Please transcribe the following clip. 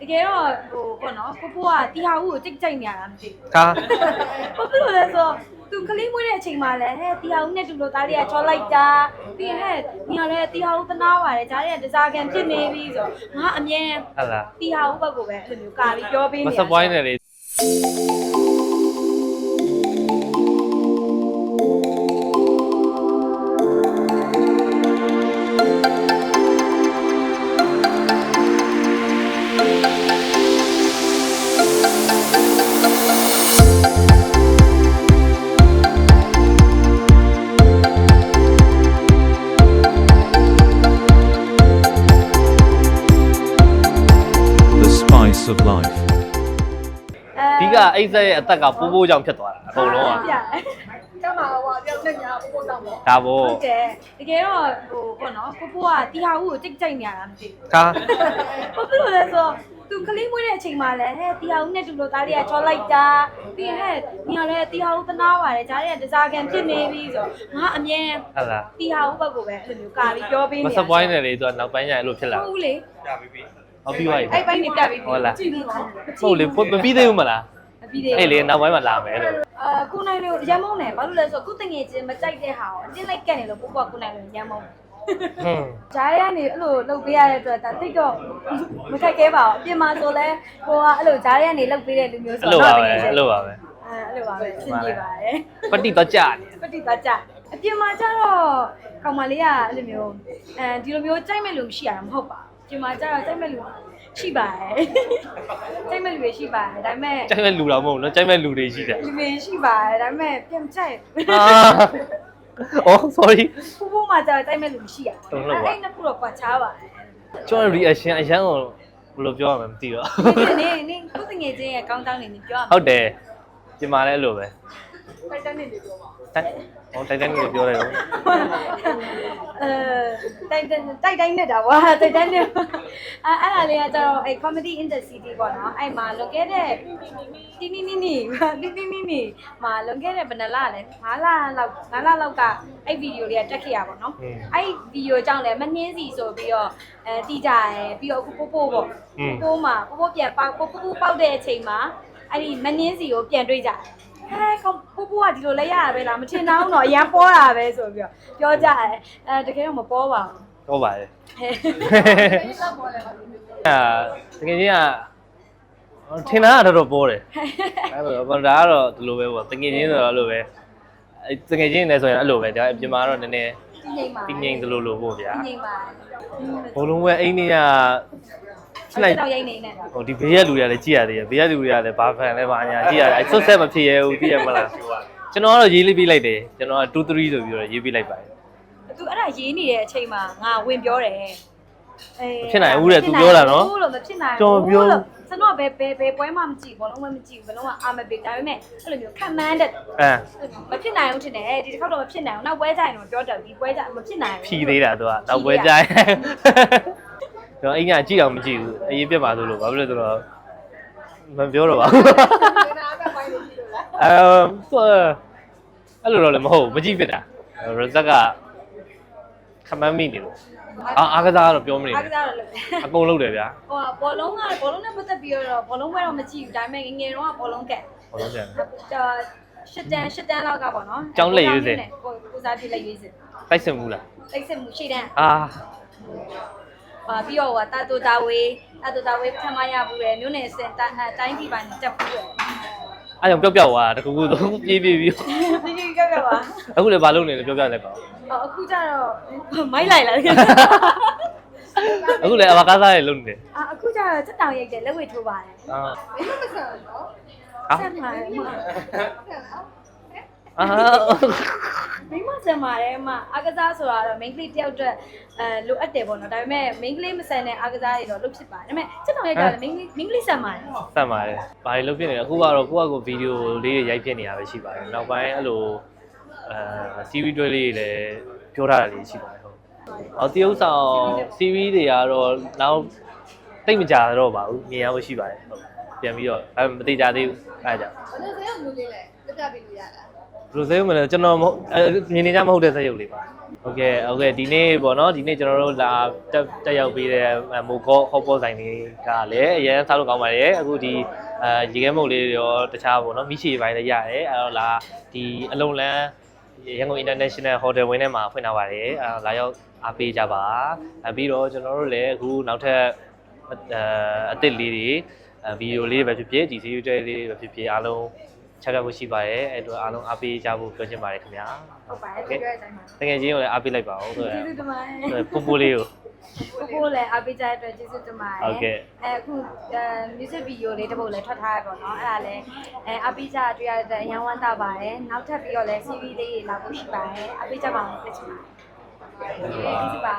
တကယ်တော့ဟိုပေါ့နော်ကိုကိုကတီဟာဦးကိုတိတ်ကြိုက်နေရတာမသိဘူးကားဘာဖြစ်လို့လဲဆိုတော့သူကလေးမွေးတဲ့အချိန်မှာလည်းဟဲ့တီဟာဦးနဲ့တူလို့သားလေးကချောလိုက်တာပြီးရင်ဟဲ့ညီကလည်းတီဟာဦးသနာပါတယ်ဂျားတွေကတစားကန်ဖြစ်နေပြီဆိုတော့ငါအမြဲဟလာတီဟာဦးဘက်ကိုပဲအဲ့လိုမျိုးကာပြီးပြောပေးမနေစပွိုင်းနဲ့လေ The of life. ဒီကအိတ်ဆက်ရဲ့အသက်ကပိုးပိုးကြောင့်ဖြစ်သွားတာအကုန်လုံးကပြကမှဟိုတယောက်နဲ့ညာပို့တော့ပေါ့ဒါပေါ့ဟုတ်တယ်တကယ်တော့ဟိုပေါ့နော်ကိုကိုကတီဟာဦးကိုတိတ်ကြိုက်နေရတာမသိဘူးကားဘာဖြစ်လို့လဲဆိုတော့သူကလေးမွေးတဲ့အချိန်မှာလည်းဟဲ့တီဟာဦးနဲ့တူလို့သားလေးကချောလိုက်တာပြီးရင်ဟဲ့ညီကလည်းတီဟာဦးသနာပါတယ်ဂျားတွေကတစားကန်ဖြစ်နေပြီဆိုတော့ငါအမြဲဟလာတီဟာဦးဘက်ကိုပဲအဲ့လိုမျိုးကာပြီးပြောပေးမနေစပွိုင်းနဲ့လေသူကနောက်ပိုင်းကျရင်အဲ့လိုဖြစ်လာဟုတ်ဘူးလေ ဟုတ်ပြီးသွားပြီအဲ့ပိုင်းနေပြပြီးဟုတ်လားကြည့်လို့ဟုတ်လေမပြီးသေးဘူးမလားမပြီးသေးအဲ့လေနောက်ပိုင်းမှာလာမယ်လို့အာကုနိုင်လို့ရမ်းမုန်းတယ်ဘာလို့လဲဆိုတော့ကုတငယ်ချင်းမကြိုက်တဲ့ဟာကိုအတင်းလိုက်ကက်နေလို့ပို့ပွားကုနိုင်လို့ရမ်းမုန်းဟွန်းဂျားရကနေအဲ့လိုလှုပ်ပေးရတဲ့အတွက်ဒါတိတ်တော့မခက်ခဲပါဘူးအပြင်မှာဆိုလဲဟိုကအဲ့လိုဂျားရကနေလှုပ်ပေးတဲ့လူမျိုးဆိုအဲ့လိုပါပဲအဲ့လိုပါပဲအဲအဲ့လိုပါပဲစဉ်းကြည့်ပါတယ်ပတိတော့ကြာနေပဋိသတ်ကြအပြင်မှာကျတော့ကောင်မလေးကအဲ့လိုမျိုးအဲဒီလိုမျိုးကြိုက်မဲ့လူမရှိရတာမဟုတ်ပါဘူး အပြင်မှာကျတော့ကြိုက်မဲ့လူရှိပါတယ်ကြိုက်မဲ့လူတွေရှိပါတယ်ဒါပေမဲ့ကြိုက်မဲ့လူတော်မဟုတ်နော်ကြိုက်မဲ့လူတွေရှိတယ်လူတွေရှိပါတယ်ဒါပေမဲ့ပြန်မကြိုက်အာအော် sorry ဖူးဖူးမှာကျတော့ကြိုက်မဲ့လူမရှိရဟုတ်လို့ပါအဲ့နှစ်ခုတော့ကွာခြားပါတယ်ကျွန်တော် reaction အရန်ကိုဘယ်လိုပြောရမလဲမသိတော့နင်းနင်းခုတငယ်ချင်းရဲ့ကောင်းတောင်းနေနေပြောရဟုတ်တယ်ဒီမှာလည်းအဲ့လိုပဲတိုက်တက်နေတယ်ပြောပါ တိုက်ဟောတိုက်တိုင်းကိုပြောတယ်တော့အဲတိုက်တိုက်တိုက်တိုင်းနဲ့တာကွာတိုက်တိုင်းနဲ့အဲအဲ့ဒါလေးကကျတော့အဲ comedy in the city ပေါ့နော်အဲ့မှာလွန်ခဲ့တဲ့တီနီနီနီတီနီနီနီမှာလွန်ခဲ့တဲ့ဘယ်နှလလဲ9လလောက်9လလောက်ကအဲ့ဗီဒီယိုလေးကတက်ခဲ့ရပါတော့အဲ့ဗီဒီယိုကြောင့်လည်းမနှင်းစီဆိုပြီးတော့အဲတီးကြရယ်ပြီးတော့အခုပို့ပို့ပေါ့ပို့မှာပို့ပို့ပြန်ပေါက်ပို့ပို့ပေါက်တဲ့အချိန်မှာအဲ့ဒီမနှင်းစီကိုပြန်တွေ့ကြတယ် ဟဲကောင်ပို့ပို့ကဒီလိုလဲရရပဲလားမထင်တော့တော့အရန်ပေါ်တာပဲဆိုပြီးတော့ပြောကြတယ်အဲတကယ်တော့မပေါ်ပါဘူးဟုတ်ပါတယ်ဟဲ့ဒီလောက်ပေါ်လဲပါလို့အာတကယ်ကြီးကထင်တာကတော့တော်တော်ပေါ်တယ်အဲ့လိုပေါ့ဒါကတော့ဒီလိုပဲပေါ့တကယ်ချင်းဆိုတော့အဲ့လိုပဲအဲတကယ်ချင်းလည်းဆိုရင်အဲ့လိုပဲဒါအပြင်မှာတော့နည်းနည်းဒီငိမ့်ပါတင်းငိမ့်သလိုလိုပေါ့ဗျာဒီငိမ့်ပါဘုံလုံးပဲအိမ်နေရဖြ စ်လိုက်တော့ရိုက်နေနဲ့ဟိုဒီဘေးရလူတွေကလည်းကြည်ရသေးတယ်ဘေးရလူတွေကလည်းဘာဖန်လဲဘာညာကြည်ရတယ်ဆွတ်ဆက်မဖြစ်ရဘူးသိရမလားကျွန်တော်ကတော့ရေးလေးပေးလိုက်တယ်ကျွန်တော်က2 3ဆိုပြီးတော့ရေးပေးလိုက်ပါတယ်သူအဲ့ဒါရေးနေတဲ့အချိန်မှာငါဝင်ပြောတယ်အေးဖြစ်နိုင်ဘူးတဲ့ तू ပြောတာနော်ဘူးလို့မဖြစ်နိုင်ကျွန်တော်ပြောလို့ကျွန်တော်ဘယ်ဘယ်ဘယ်ပွဲမှမကြည့်ဘောလုံးမှမကြည့်ဘူးဘယ်လုံးမှအာမပေးဒါပေမဲ့အဲ့လိုမျိုးခံမှန်းတဲ့အဲမဖြစ်နိုင်ဘူးထင်တယ်ဒီတစ်ခါတော့မဖြစ်နိုင်ဘူးနောက်ပွဲကြရင်တော့ပြောတယ်ဒီပွဲကြမဖြစ်နိုင်ဘူးဖြီးသေးတာသူကတော့ပွဲကြိုင် ကျွန်တော်အိမ်ကကြည့်အောင်မကြည့်ဘူးအရင်ပြတ်ပါဆိုလို့ဘာဖြစ်လို့လဲဆိုတော့မပြောတော့ပါဘူးဒီနာကပိုင်းနေကြည့်လို့လားအဲဆိုအဲ့လိုတော့လည်းမဟုတ်ဘူးမကြည့်ဖြစ်တာရဇက်ကခမမ်းမိနေလို့အာအားကစားကတော့ပြောမနေအားကနဲ့စားတော့လုပ်တယ်အကုန်လုပ်တယ်ဗျာဟိုဘောလုံးကဘောလုံးနဲ့ပတ်သက်ပြီးတော့ဘောလုံးပွဲတော့မကြည့်ဘူးဒါပေမဲ့ငငယ်တော့ဘောလုံးကက်ဘောလုံးပြန်ရှစ်တန်းရှစ်တန်းလောက်ကပေါ့နော်ကျောင်းလက်ရွေးစင်ကိုကိုစားပြလက်ရွေးစင်တိုက်စင်ဘူးလားတိတ်စစ်မှုရှိတန်းအာ ဟာပြီးတော့ဟိုတာတူတာဝေးတာတူတာဝေးဖမ်းမရဘူးလေမြို့နယ်စင်တိုင်းတိုင်းပြည်ပိုင်းတက်ဘူးလေအားကြောင့်ပျောက်ပျောက်သွားတာတကူကူတော့ပြေးပြေးပြီးဒီကြီးကကပါအခုလည်းဘာလုပ်နေလဲပြောပြလိုက်ပါဟောအခုကျတော့မိုက်လိုက်လားအခုလည်းအဝကားစားရလုပ်နေတယ်အာအခုကျတော့စက်တောင်ရိုက်တယ်လက်ဝဲထိုးပါတယ်အာဘယ်လိုမဆန်တော့အာဆက်မှာလေမဆန်လားအာမိမ ဆန်ပါတယ်မအာကစားဆိုတာတော့ main ကလေးတယောက်အတွက်အဲလိုအပ်တယ်ပေါ့နော်ဒါပေမဲ့ main ကလေးမဆန်တဲ့အာကစားတွေတော့လုပ်ဖြစ်ပါတယ်ဒါပေမဲ့စက်တောင်ရိုက်တာလည်း main ကလေး main ကလေးဆန်ပါတယ်စမ်းပါတယ်ဘာတွေလုပ်ဖြစ်နေလဲအခုကတော့ကိုယ့်အကိုဗီဒီယိုလေးတွေရိုက်ဖြစ်နေတာပဲရှိပါတယ်နောက်ပိုင်းအဲ့လိုအဲ series တွဲလေးတွေလည်းပြောထားတာလေးရှိပါတယ်ဟုတ်အော်တရုပ်ဆောင် series တွေကတော့နောက်တိတ်မကြတော့ပါဘူးမြင်ရဖို့ရှိပါတယ်ဟုတ်ပြန်ပြီးတော့အဲမတိကြသေးဘူးအဲဒါကြောင့်ဘယ်လိုလဲမျိုးလေးလဲတက်ပြပြီးလို့ရတာ ဘယ်လိုစေမလဲကျွန်တော်မဟုတ်အဲမြင်နေကြမဟုတ်တဲ့စက်ရုပ်လေးပါဟဟုတ်ကဲ့ဟုတ်ကဲ့ဒီနေ့ပေါ့နော်ဒီနေ့ကျွန်တော်တို့လာတက်တက်ရောက်ပေးတဲ့မိုကောဟောပေါ်ဆိုင်လေးကလည်းအရင်စားလို့ကောင်းပါတယ်အခုဒီအဲရေခဲမုတ်လေးတွေရောတခြားပေါ့နော်မိရှီပိုင်းလည်းရတယ်အဲတော့လာဒီအလုံးလန်းရန်ကုန် International Hotel ဝင်းထဲမှာဖွင့်ထားပါတယ်အဲတော့လာရောက်အားပေးကြပါအဲပြီးတော့ကျွန်တော်တို့လည်းအခုနောက်ထပ်အဲအသစ်လေးတွေအဲဗီဒီယိုလေးတွေပဲဖြစ်ဖြစ်ဒီ series တွေလေးတွေပဲဖြစ်ဖြစ်အားလုံး ချက်ရဖို့ရှိပါတယ်အဲ့တော့အားလုံးအားပေးကြဖို့ပြောချင်ပါတယ်ခင်ဗျာဟုတ်ပါတယ်ပြောတဲ့အတိုင်းပါတကယ်ချင်းကိုလည်းအားပေးလိုက်ပါဦးဆိုရကျေးဇူးတင်ပါတယ်ယ်ပို့ပို့လေးကိုကိုကိုလည်းအားပေးကြတဲ့အတွက်ကျေးဇူးတင်ပါတယ်ဟုတ်ကဲ့အဲအခုအဲ music video လေးတစ်ပုဒ်လည်းထွက်ထားရပေါ့နော်အဲ့ဒါလည်းအဲအားပေးကြတွေ့ရတဲ့အရန်ဝမ်းသာပါတယ်နောက်ထပ်ပြီးတော့လည်း CV လေးတွေလာဖို့ရှိပါတယ်အားပေးကြပါအောင်ဖြစ်ချင်ပါတယ်ကျေးဇူးပါ